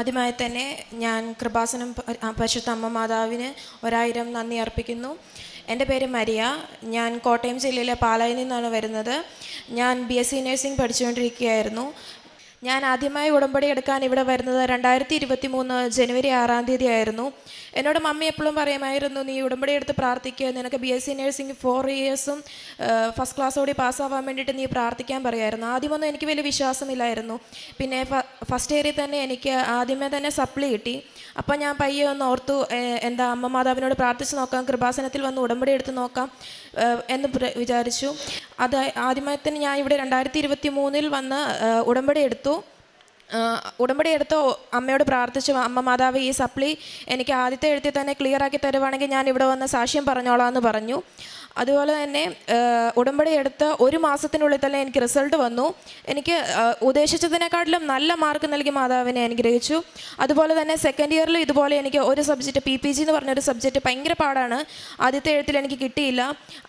ആദ്യമായി തന്നെ ഞാൻ കൃപാസനം പരിശുദ്ധ അമ്മ മാതാവിന് ഒരായിരം നന്ദി അർപ്പിക്കുന്നു. എന്റെ പേര് മരിയ. ഞാൻ കോട്ടയം ജില്ലയിലെ പാലായിൽ നിന്നാണ് വരുന്നത്. ഞാൻ ബി എസ് സി നഴ്സിംഗ് പഠിച്ചുകൊണ്ടിരിക്കുകയായിരുന്നു. ഞാൻ ആദ്യമായി ഉടമ്പടി എടുക്കാൻ ഇവിടെ വരുന്നത് രണ്ടായിരത്തി ഇരുപത്തി മൂന്ന് ജനുവരി ആറാം തീയതി ആയിരുന്നു. എന്നോട് മമ്മി എപ്പോഴും പറയുമായിരുന്നു നീ ഉടമ്പടി എടുത്ത് പ്രാർത്ഥിക്കുക. നിനക്ക് B S C nursing four ഇയേഴ്സും first ക്ലാസ്സോടെ പാസ്സാവാൻ വേണ്ടിയിട്ട് നീ പ്രാർത്ഥിക്കാൻ പറയുമായിരുന്നു ആദ്യമൊന്നും എനിക്ക് വലിയ വിശ്വാസമില്ലായിരുന്നു. പിന്നെ ഫസ്റ്റ് ഇയറിൽ തന്നെ എനിക്ക് ആദ്യമേ തന്നെ സപ്ലി കിട്ടി. അപ്പം ഞാൻ പയ്യെ ഒന്ന് ഓർത്തു എന്താ അമ്മ മാതാവിനോട് പ്രാർത്ഥിച്ച് നോക്കാം കൃപാസനത്തിൽ വന്ന് ഉടമ്പടി എടുത്ത് നോക്കാം എന്ന് വിചാരിച്ചു. അത് ആദ്യമായി തന്നെ ഞാൻ ഇവിടെ രണ്ടായിരത്തി ഇരുപത്തി മൂന്നിൽ വന്ന് ഉടമ്പടി എടുത്തു. ഉടമ്പടി എടുത്ത് അമ്മയോട് പ്രാർത്ഥിച്ചു അമ്മ മാതാവ് ഈ സപ്ലി എനിക്ക് ആദ്യത്തെ എഴുത്തിൽ തന്നെ ക്ലിയറാക്കി തരുവാണെങ്കിൽ ഞാൻ ഇവിടെ വന്ന് സാക്ഷ്യം പറഞ്ഞോളാം എന്ന് പറഞ്ഞു. അതുപോലെ തന്നെ ഉടമ്പടി എടുത്ത് ഒരു മാസത്തിനുള്ളിൽ തന്നെ എനിക്ക് റിസൾട്ട് വന്നു. എനിക്ക് ഉദ്ദേശിച്ചതിനെക്കാട്ടിലും നല്ല മാർക്ക് നൽകി മാതാവിനെ അനുഗ്രഹിച്ചു. അതുപോലെ തന്നെ സെക്കൻഡ് ഇയറിൽ ഇതുപോലെ എനിക്ക് ഒരു സബ്ജക്റ്റ് പി പി ജി എന്ന് പറഞ്ഞൊരു സബ്ജക്റ്റ് ഭയങ്കര പാടാണ്. ആദ്യത്തെ എഴുത്തിൽ എനിക്ക് കിട്ടിയില്ല.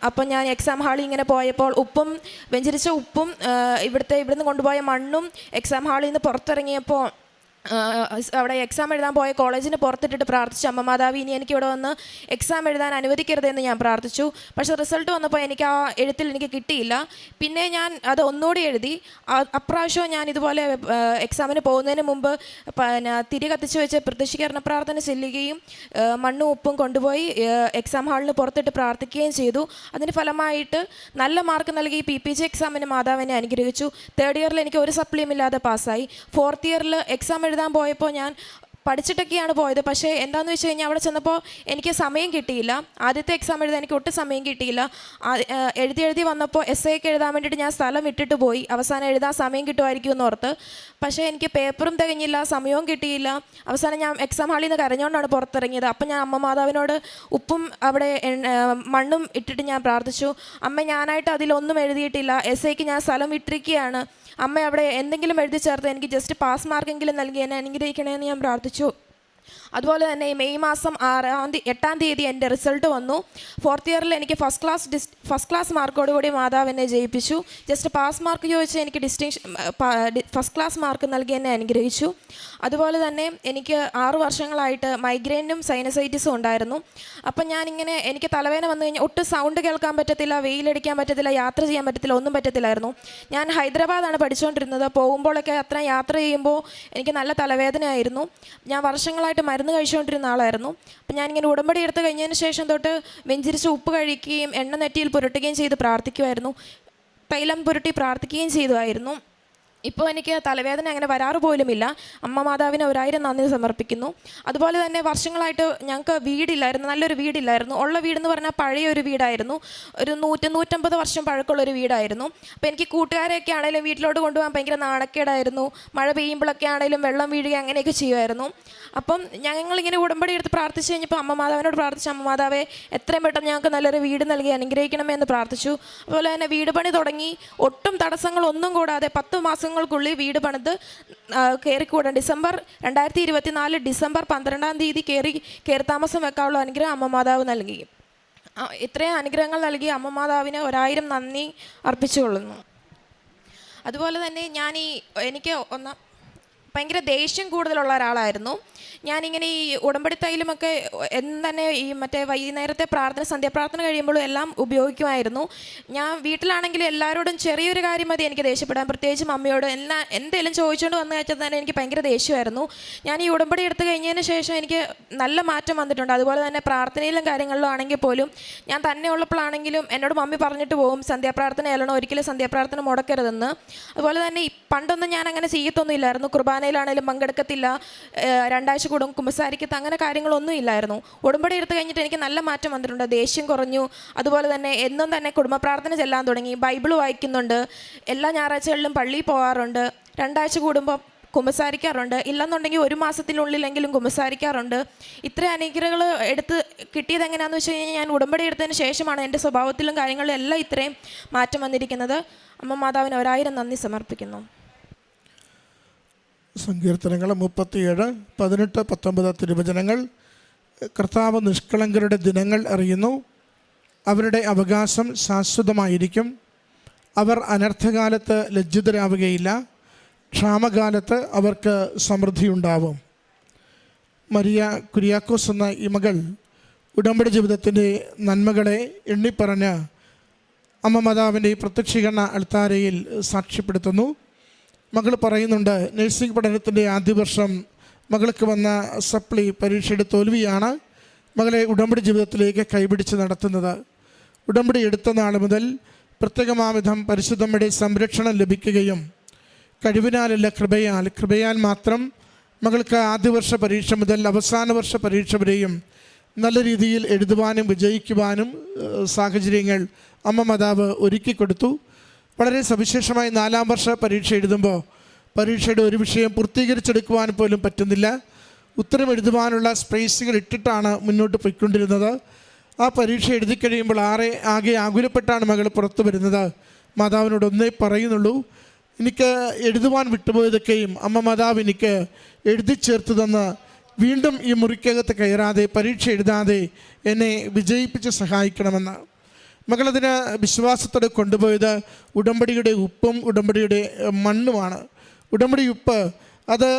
അപ്പം ഞാൻ എക്സാം ഹാളിൽ ഇങ്ങനെ പോയപ്പോൾ ഉപ്പും വെഞ്ചരിച്ച ഉപ്പും ഇവിടുത്തെ ഇവിടുന്ന് കൊണ്ടുപോയ മണ്ണും എക്സാം ഹാളിൽ നിന്ന് പുറത്തിറങ്ങിയപ്പോൾ അവിടെ എക്സാം എഴുതാൻ പോയ കോളേജിന് പുറത്തിട്ടിട്ട് പ്രാർത്ഥിച്ചു അമ്മ മാതാവി ഇനി എനിക്ക് ഇവിടെ വന്ന് എക്സാം എഴുതാൻ അനുവദിക്കരുതെന്ന് ഞാൻ പ്രാർത്ഥിച്ചു. പക്ഷേ റിസൾട്ട് വന്നപ്പോൾ എനിക്ക് ആ എഴുത്തിൽ എനിക്ക് കിട്ടിയില്ല. പിന്നെ ഞാൻ അത് ഒന്നുകൂടി എഴുതി. അപ്രാവശ്യം ഞാൻ ഇതുപോലെ എക്സാമിന് പോകുന്നതിന് മുമ്പ് പിന്നെ തിരി കത്തിച്ച് വെച്ച് പ്രതിഷ്ഠീകരണ പ്രാർത്ഥന ചെല്ലുകയും മണ്ണും ഉപ്പും കൊണ്ടുപോയി എക്സാം ഹാളിന് പുറത്തിട്ട് പ്രാർത്ഥിക്കുകയും ചെയ്തു. അതിന് ഫലമായിട്ട് നല്ല മാർക്ക് നൽകി പി പി ജി എക്സാമിന് മാതാവിനെ അനുഗ്രഹിച്ചു. തേർഡ് ഇയറിൽ എനിക്ക് ഒരു സപ്ലിയും ഇല്ലാതെ പാസ്സായി ഫോർത്ത് ഇയറിൽ എക്സാം എഴുതാൻ പോയപ്പോൾ ഞാൻ പഠിച്ചിട്ടൊക്കെയാണ് പോയത്. പക്ഷേ എന്താണെന്ന് വെച്ച് കഴിഞ്ഞാൽ അവിടെ ചെന്നപ്പോൾ എനിക്ക് സമയം കിട്ടിയില്ല. ആദ്യത്തെ എക്സാം എഴുതാൻ എനിക്ക് ഒട്ടും സമയം കിട്ടിയില്ല. എഴുതി എഴുതി വന്നപ്പോൾ എസ് ഐക്ക് എഴുതാൻ വേണ്ടിയിട്ട് ഞാൻ സ്ഥലം വിട്ടിട്ട് പോയി. അവസാനം എഴുതാൻ സമയം കിട്ടുമായിരിക്കും എന്ന് ഓർത്ത്. പക്ഷേ എനിക്ക് പേപ്പറും തികഞ്ഞില്ല സമയവും കിട്ടിയില്ല. അവസാനം ഞാൻ എക്സാം ഹാളിൽ നിന്ന് കരഞ്ഞുകൊണ്ടാണ് പുറത്തിറങ്ങിയത്. അപ്പം ഞാൻ അമ്മ മാതാവിനോട് ഉപ്പും അവിടെ മണ്ണും ഇട്ടിട്ട് ഞാൻ പ്രാർത്ഥിച്ചു. അമ്മ ഞാനായിട്ട് അതിലൊന്നും എഴുതിയിട്ടില്ല. എസ് ഐക്ക് ഞാൻ സ്ഥലം വിട്ടിരിക്കുകയാണ് അമ്മ അവിടെ എന്തെങ്കിലും എഴുതി ചേർത്ത് എനിക്ക് ജസ്റ്റ് പാസ് മാർക്കെങ്കിലും നൽകി എന്നെ അനുഗ്രഹിക്കണമെന്ന് ഞാൻ പ്രാർത്ഥിച്ചു. അതുപോലെ തന്നെ ഈ മെയ് മാസം ആറാം തീയതി എട്ടാം തീയതി എന്റെ റിസൾട്ട് വന്നു. ഫോർത്ത് ഇയറിൽ എനിക്ക് first class dis first class മാർക്കോടുകൂടി മാതാവ് എന്നെ ജയിപ്പിച്ചു. ജസ്റ്റ് പാസ് മാർക്ക് ചോദിച്ച് എനിക്ക് ഡിസ്റ്റിങ്ഷൻ ഫസ്റ്റ് ക്ലാസ് മാർക്ക് നൽകി എന്നെ അനുഗ്രഹിച്ചു. അതുപോലെ തന്നെ എനിക്ക് ആറു വർഷങ്ങളായിട്ട് മൈഗ്രെയിനും സൈനസൈറ്റിസും ഉണ്ടായിരുന്നു. അപ്പം ഞാനിങ്ങനെ എനിക്ക് തലവേദന വന്നു കഴിഞ്ഞാൽ ഒട്ടും സൗണ്ട് കേൾക്കാൻ പറ്റത്തില്ല വെയിലടിക്കാൻ പറ്റത്തില്ല യാത്ര ചെയ്യാൻ പറ്റത്തില്ല ഒന്നും പറ്റത്തില്ലായിരുന്നു. ഞാൻ ഹൈദരാബാദാണ് പഠിച്ചുകൊണ്ടിരുന്നത് പോകുമ്പോഴൊക്കെ അത്ര യാത്ര ചെയ്യുമ്പോൾ എനിക്ക് നല്ല തലവേദനയായിരുന്നു. ഞാൻ വർഷങ്ങളായിട്ട് മരുന്ന് കഴിച്ചുകൊണ്ടിരുന്ന ആളായിരുന്നു. അപ്പം ഞാനിങ്ങനെ ഉടമ്പടി എടുത്ത് കഴിഞ്ഞതിന് ശേഷം തൊട്ട് വെഞ്ചിരിച്ച് ഉപ്പ് കഴിക്കുകയും എണ്ണ നെറ്റിയിൽ പുരട്ടുകയും ചെയ്ത് പ്രാർത്ഥിക്കുമായിരുന്നു തൈലം പുരട്ടി പ്രാർത്ഥിക്കുകയും ചെയ്തുമായിരുന്നു ഇപ്പോൾ എനിക്ക് തലവേദന അങ്ങനെ വരാറ് പോലുമില്ല. അമ്മ മാതാവിന് ഒരായിരം നന്ദി സമർപ്പിക്കുന്നു. അതുപോലെ തന്നെ വർഷങ്ങളായിട്ട് ഞങ്ങൾക്ക് വീടില്ലായിരുന്നു നല്ലൊരു വീടില്ലായിരുന്നു. ഉള്ള വീടെന്ന് പറഞ്ഞാൽ പഴയ ഒരു വീടായിരുന്നു. ഒരു നൂറ്റി നൂറ്റമ്പത് വർഷം പഴക്കമുള്ള ഒരു വീടായിരുന്നു. അപ്പോൾ എനിക്ക് കൂട്ടുകാരെയൊക്കെ ആണെങ്കിലും വീട്ടിലോട്ട് കൊണ്ടുപോകാൻ ഭയങ്കര നാണക്കേടായിരുന്നു. മഴ പെയ്യുമ്പോഴൊക്കെ ആണെങ്കിലും വെള്ളം വീഴുക അങ്ങനെയൊക്കെ ചെയ്യുമായിരുന്നു അപ്പം ഞങ്ങളിങ്ങനെ ഉടമ്പടി എടുത്ത് പ്രാർത്ഥിച്ചു കഴിഞ്ഞപ്പോൾ അമ്മ മാതാവിനോട് പ്രാർത്ഥിച്ചു അമ്മ മാതാവെ എത്രയും പെട്ടെന്ന് ഞങ്ങൾക്ക് നല്ലൊരു വീട് നൽകി അനുഗ്രഹിക്കണമേ എന്ന് പ്രാർത്ഥിച്ചു. അതുപോലെ തന്നെ വീട് പണി തുടങ്ങി. ഒട്ടും തടസ്സങ്ങളൊന്നും കൂടാതെ പത്ത് മാസങ്ങൾക്കുള്ളിൽ വീട് പണിത് കയറിക്കൂടാൻ ഡിസംബർ രണ്ടായിരത്തി ഇരുപത്തി നാല് ഡിസംബർ പന്ത്രണ്ടാം തീയതി കയറി കയറി താമസം വെക്കാനുള്ള അനുഗ്രഹം അമ്മ മാതാവ് നൽകി. ഇത്രയും അനുഗ്രഹങ്ങൾ നൽകി അമ്മ മാതാവിന് ഒരായിരം നന്ദി അർപ്പിച്ചു കൊള്ളുന്നു അതുപോലെ തന്നെ ഞാൻ ഈ എനിക്ക് ഒന്നാം ഭയങ്കര ദേഷ്യം കൂടുതലുള്ള ഒരാളായിരുന്നു. ഞാനിങ്ങനെ ഈ ഉടമ്പടി തൈലുമൊക്കെ എന്ന് തന്നെ ഈ മറ്റേ വൈകുന്നേരത്തെ പ്രാർത്ഥന സന്ധ്യാപ്രാർത്ഥന കഴിയുമ്പോഴും എല്ലാം ഉപയോഗിക്കുമായിരുന്നു. ഞാൻ വീട്ടിലാണെങ്കിലും എല്ലാവരോടും ചെറിയൊരു കാര്യം മതി എനിക്ക് ദേഷ്യപ്പെടാൻ. പ്രത്യേകിച്ച് മമ്മിയോട് എല്ലാ എന്തെങ്കിലും ചോദിച്ചുകൊണ്ട് വന്നു വെച്ചാൽ തന്നെ എനിക്ക് ഭയങ്കര ദേഷ്യമായിരുന്നു. ഞാൻ ഈ ഉടമ്പടി എടുത്തു കഴിഞ്ഞതിന് ശേഷം എനിക്ക് നല്ല മാറ്റം വന്നിട്ടുണ്ട്. അതുപോലെ തന്നെ പ്രാർത്ഥനയിലും കാര്യങ്ങളിലും ആണെങ്കിൽ പോലും ഞാൻ തന്നെ ഉള്ളപ്പോഴാണെങ്കിലും എന്നോട് മമ്മി പറഞ്ഞിട്ട് പോകും സന്ധ്യാപ്രാർത്ഥന അല്ലണോ ഒരിക്കലും സന്ധ്യാപ്രാർത്ഥന മുടക്കരുതെന്ന്. അതുപോലെ തന്നെ പണ്ടൊന്നും ഞാൻ അങ്ങനെ ചെയ്യത്തൊന്നും ഇല്ലായിരുന്നു. കുർബാനയിലാണെങ്കിലും പങ്കെടുക്കത്തില്ല രണ്ടാഴ്ച കൂടും കുമ്പസാരിക്കത്ത് അങ്ങനെ കാര്യങ്ങളൊന്നും ഇല്ലായിരുന്നു. ഉടമ്പടി എടുത്തു കഴിഞ്ഞിട്ട് എനിക്ക് നല്ല മാറ്റം വന്നിട്ടുണ്ട്. ദേഷ്യം കുറഞ്ഞു. അതുപോലെ തന്നെ എന്നും തന്നെ കുടുംബ പ്രാർത്ഥന ചെല്ലാൻ തുടങ്ങി. ബൈബിൾ വായിക്കുന്നുണ്ട്. എല്ലാ ഞായറാഴ്ചകളിലും പള്ളിയിൽ പോകാറുണ്ട് രണ്ടാഴ്ച കൂടുമ്പോൾ കുമ്പസാരിക്കാറുണ്ട്. ഇല്ലെന്നുണ്ടെങ്കിൽ ഒരു മാസത്തിനുള്ളിലെങ്കിലും കുമ്പസാരിക്കാറുണ്ട്. ഇത്ര അനുഗ്രഹങ്ങൾ എടുത്ത് കിട്ടിയത് എങ്ങനെയാണെന്ന് വെച്ച് കഴിഞ്ഞാൽ ഞാൻ ഉടമ്പടി എടുത്തതിന് ശേഷമാണ് എന്റെ സ്വഭാവത്തിലും കാര്യങ്ങളിലും എല്ലാം ഇത്രയും മാറ്റം വന്നിരിക്കുന്നത്. അമ്മ മാതാവിന് ഒരായിരം നന്ദി സമർപ്പിക്കുന്നു. സങ്കീർത്തനങ്ങൾ മുപ്പത്തിയേഴ് പതിനെട്ട് പത്തൊമ്പത് തിരുവചനങ്ങൾ. കർത്താവ് നിഷ്കളങ്കരുടെ ദിനങ്ങൾ അറിയുന്നു. അവരുടെ അവകാശം ശാശ്വതമായിരിക്കും. അവർ അനർത്ഥകാലത്ത് ലജ്ജിതരാവുകയില്ല. ക്ഷാമകാലത്ത് അവർക്ക് സമൃദ്ധിയുണ്ടാവും. മരിയ കുര്യാക്കോസ് എന്ന ഈ മകൾ ഉടമ്പടി ജീവിതത്തിന്റെ നന്മകളെ എണ്ണിപ്പറഞ്ഞ് അമ്മ മാതാവിന്റെ പ്രത്യക്ഷീകരണ അൾത്താരയിൽ സാക്ഷ്യപ്പെടുത്തുന്നു. മകൾ പറയുന്നുണ്ട് നഴ്സിംഗ് പഠനത്തിന്റെ ആദ്യ വർഷം മകൾക്ക് വന്ന സപ്ലി പരീക്ഷയുടെ തോൽവിയാണ് മകളെ ഉടമ്പടി ജീവിതത്തിലേക്ക് കൈപിടിച്ച് നടത്തുന്നത്. ഉടമ്പടി എടുത്ത നാൾ മുതൽ പ്രത്യേകമാവിധം പരിശുദ്ധമ്മയുടെ സംരക്ഷണം ലഭിക്കുകയും കഴിവിനാലല്ല കൃപയാൽ കൃപയാൽ മാത്രം മകൾക്ക് ആദ്യ വർഷ പരീക്ഷ മുതൽ അവസാന വർഷ പരീക്ഷ വരെയും നല്ല രീതിയിൽ എഴുതുവാനും വിജയിക്കുവാനും സാഹചര്യങ്ങൾ അമ്മ മാതാവ് ഒരുക്കി കൊടുത്തു വളരെ സവിശേഷമായി നാലാം വർഷ പരീക്ഷ എഴുതുമ്പോൾ പരീക്ഷയുടെ ഒരു വിഷയം പൂർത്തീകരിച്ചെടുക്കുവാൻ പോലും പറ്റുന്നില്ല. ഉത്തരം എഴുതുവാനുള്ള സ്പേസുകൾ ഇട്ടിട്ടാണ് മുന്നോട്ട് പോയിക്കൊണ്ടിരുന്നത്. ആ പരീക്ഷ എഴുതി കഴിയുമ്പോൾ ആറെ ആകെ ആകുലപ്പെട്ടാണ് മകൾ പുറത്തു വരുന്നത്. മാതാവിനോട് ഒന്നേ പറയുന്നുള്ളൂ. എനിക്ക് എഴുതുവാൻ വിട്ടുപോയതൊക്കെയും അമ്മ മാതാവ് എനിക്ക് എഴുതി ചേർത്ത് തന്ന് വീണ്ടും ഈ മുറിക്കകത്ത് കയറാതെ പരീക്ഷ എഴുതാതെ എന്നെ വിജയിപ്പിച്ച് സഹായിക്കണമെന്ന്. മകളതിന് വിശ്വാസത്തോടെ കൊണ്ടുപോയത് ഉടമ്പടിയുടെ ഉപ്പും ഉടമ്പടിയുടെ മണ്ണുമാണ്. ഉടമ്പടി ഉപ്പ് അത്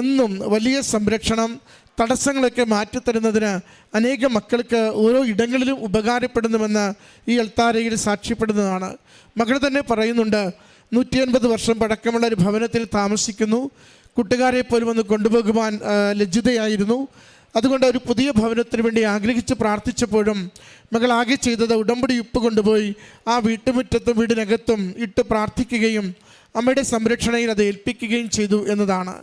എന്നും വലിയ സംരക്ഷണം തടസ്സങ്ങളൊക്കെ മാറ്റിത്തരുന്നതിന് അനേകം മക്കൾക്ക് ഓരോ ഇടങ്ങളിലും ഉപകാരപ്പെടുന്നുവെന്ന് ഈ അൾത്താരയിൽ സാക്ഷ്യപ്പെടുന്നതാണ്. മകൾ തന്നെ പറയുന്നുണ്ട് നൂറ്റി അൻപത് വർഷം പഴക്കമുള്ള ഒരു ഭവനത്തിൽ താമസിക്കുന്നു. കൂട്ടുകാരെ പോലും ഒന്ന് കൊണ്ടുപോകുവാൻ ലജ്ജിതയായിരുന്നു. അതുകൊണ്ട് ഒരു പുതിയ ഭവനത്തിന് വേണ്ടി ആഗ്രഹിച്ച് പ്രാർത്ഥിച്ചപ്പോഴും മകൾ ആകെ ചെയ്തത് ഉടമ്പടി ഉപ്പ് കൊണ്ടുപോയി ആ വീട്ടുമുറ്റത്തും വീടിനകത്തും ഇട്ട് പ്രാർത്ഥിക്കുകയും അമ്മയുടെ സംരക്ഷണയിൽ അത് ഏൽപ്പിക്കുകയും ചെയ്തു എന്നതാണ്.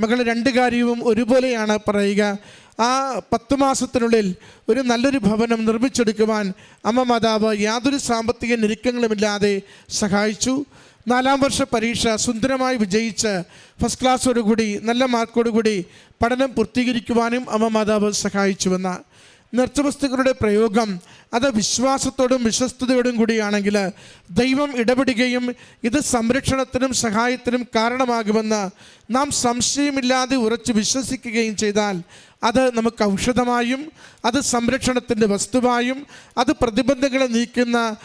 മകൾ രണ്ട് കാര്യവും ഒരുപോലെയാണ് പറയുക. ആ പത്ത് മാസത്തിനുള്ളിൽ ഒരു നല്ലൊരു ഭവനം നിർമ്മിച്ചെടുക്കുവാൻ അമ്മ മാതാവ് യാതൊരു സാമ്പത്തിക ഞെരുക്കങ്ങളുമില്ലാതെ സഹായിച്ചു. നാലാം വർഷ പരീക്ഷ സുന്ദരമായി വിജയിച്ച് ഫസ്റ്റ് ക്ലാസ്സോടുകൂടി നല്ല മാർക്കോടുകൂടി പഠനം പൂർത്തീകരിക്കുവാനും അമ്മ മാതാവ് സഹായിച്ചുവെന്ന് നൃത്തവസ്തുക്കളുടെ പ്രയോഗം അത് വിശ്വാസത്തോടും വിശ്വസ്തയോടും കൂടിയാണെങ്കിൽ ദൈവം ഇടപെടുകയും ഇത് സംരക്ഷണത്തിനും സഹായത്തിനും കാരണമാകുമെന്ന് നാം സംശയമില്ലാതെ ഉറച്ചു വിശ്വസിക്കുകയും ചെയ്താൽ അത് നമുക്ക് ഔഷധമായും അത് സംരക്ഷണത്തിന്റെ വസ്തുവായും അത് പ്രതിബന്ധങ്ങളെ നീക്കുന്ന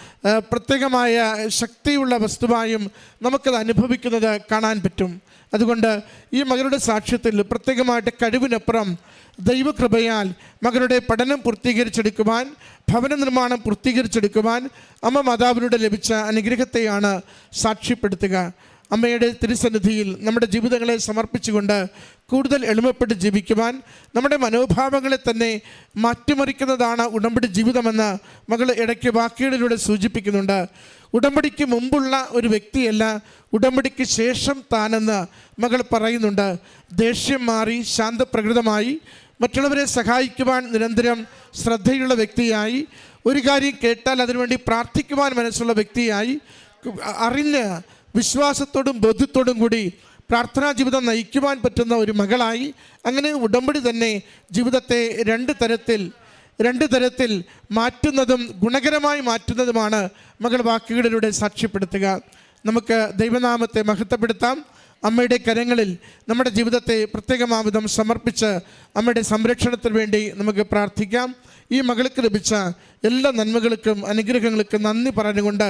പ്രത്യേകമായ ശക്തിയുള്ള വസ്തുവായും നമുക്കത് അനുഭവിക്കുന്നത് കാണാൻ പറ്റും. അതുകൊണ്ട് ഈ മകളുടെ സാക്ഷ്യത്തിൽ പ്രത്യേകമായിട്ട് കഴിവിനപ്പുറം ദൈവകൃപയാൽ മകളുടെ പഠനം പൂർത്തീകരിച്ചെടുക്കുവാൻ ഭവന നിർമ്മാണം പൂർത്തീകരിച്ചെടുക്കുവാൻ അമ്മ മാതാവിനോട് ലഭിച്ച അനുഗ്രഹത്തെയാണ് സാക്ഷ്യപ്പെടുത്തുക. അമ്മയുടെ തിരുസന്നിധിയിൽ നമ്മുടെ ജീവിതങ്ങളെ സമർപ്പിച്ചുകൊണ്ട് കൂടുതൽ എളിമപ്പെട്ട് ജീവിക്കുവാൻ നമ്മുടെ മനോഭാവങ്ങളെ തന്നെ മാറ്റിമറിക്കുന്നതാണ് ഉടമ്പടി ജീവിതമെന്ന് മകൾ ഇടയ്ക്ക് വാക്കുകളിലൂടെ സൂചിപ്പിക്കുന്നുണ്ട്. ഉടമ്പടിക്ക് മുമ്പുള്ള ഒരു വ്യക്തിയല്ല ഉടമ്പടിക്ക് ശേഷം താനെന്ന് മകൾ പറയുന്നുണ്ട്. ദേഷ്യം മാറി ശാന്തപ്രകൃതമായി മറ്റുള്ളവരെ സഹായിക്കുവാൻ നിരന്തരം ശ്രദ്ധയുള്ള വ്യക്തിയായി ഒരു കാര്യം കേട്ടാൽ അതിനുവേണ്ടി പ്രാർത്ഥിക്കുവാൻ മനസ്സുള്ള വ്യക്തിയായി അറിഞ്ഞ് വിശ്വാസത്തോടും ബോധ്യത്തോടും കൂടി പ്രാർത്ഥനാ ജീവിതം നയിക്കുവാൻ പറ്റുന്ന ഒരു മകളായി അങ്ങനെ ഉടമ്പടി തന്നെ ജീവിതത്തെ രണ്ട് തരത്തിൽ രണ്ട് തരത്തിൽ മാറ്റുന്നതും ഗുണകരമായി മാറ്റുന്നതുമാണ് മകൾ വാക്കുകളിലൂടെ സാക്ഷ്യപ്പെടുത്തുക. നമുക്ക് ദൈവനാമത്തെ മഹത്വപ്പെടുത്താം. അമ്മയുടെ കരങ്ങളിൽ നമ്മുടെ ജീവിതത്തെ പ്രത്യേകമാവിധം സമർപ്പിച്ച് അമ്മയുടെ സംരക്ഷണത്തിന് വേണ്ടി നമുക്ക് പ്രാർത്ഥിക്കാം. ഈ മകൾക്ക് ലഭിച്ച എല്ലാ നന്മകൾക്കും അനുഗ്രഹങ്ങൾക്കും നന്ദി പറഞ്ഞുകൊണ്ട്